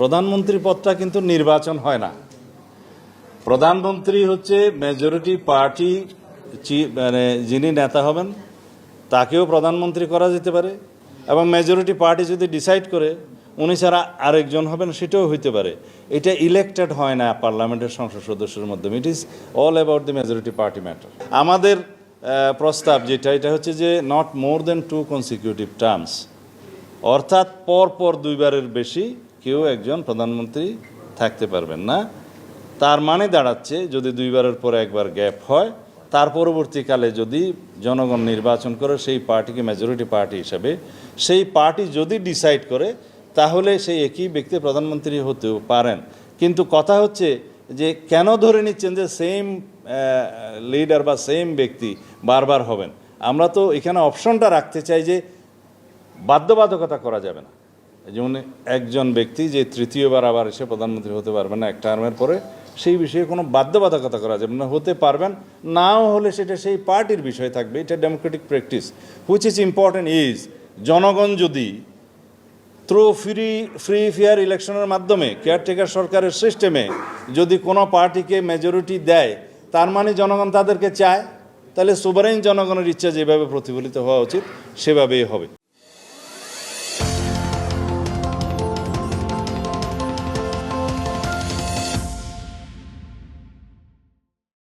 প্রধানমন্ত্রী পদটা কিন্তু নির্বাচন হয় না। প্রধানমন্ত্রী হচ্ছে মেজরিটি পার্টি মানে যিনি নেতা হবেন, তাকেও প্রধানমন্ত্রী করা যেতে পারে এবং মেজরিটি পার্টি যদি ডিসাইড করে, উনি ছাড়া আরেকজন হবেন সেটাও হইতে পারে। এটা ইলেক্টেড হয় না পার্লামেন্টের সংসদ সদস্যের মাধ্যমে। It is all about the majority party matter আমাদের প্রস্তাব যেটা, এটা হচ্ছে যে not more than two consecutive terms অর্থাৎ পর পর দুইবারের বেশি কেউ একজন প্রধানমন্ত্রী থাকতে পারবেন না। তার মানে দাঁড়াচ্ছে, যদি দুইবারের পর একবার গ্যাপ হয়, তার পরবর্তীকালে যদি জনগণ নির্বাচন করে, সেই পার্টিকে মেজরিটি পার্টি হিসাবে, সেই পার্টি যদি ডিসাইড করে, তাহলে সেই একই ব্যক্তি প্রধানমন্ত্রী হতেও পারেন। কিন্তু কথা হচ্ছে যে, কেন ধরে নিচ্ছেন যে সেম লিডার বা সেম ব্যক্তি বারবার হবেন? আমরা তো এখানে অপশনটা রাখতে চাই যে, বাধ্যবাধকতা করা যাবে না। যেমন একজন ব্যক্তি যে তৃতীয়বার আবার এসে প্রধানমন্ত্রী হতে পারবেন না, এক টার্মের পরে, সেই বিষয়ে কোনো বাধ্যবাধকতা করা যাবে না। হতে পারবেন, নাও হলে সেটা সেই পার্টির বিষয় থাকবে, এটা democratic practice which is important is জনগণ যদি থ্রু ফ্রি ফ্রি ফেয়ার ইলেকশনের মাধ্যমে কেয়ারটেকার সরকারের সিস্টেমে যদি কোনো পার্টিকে মেজরিটি দেয়, তার মানে জনগণ তাদেরকে চায়, তাহলে সুবারাইন জনগণের ইচ্ছা যেভাবে প্রতিফলিত হওয়া উচিত, সেভাবেই হবে।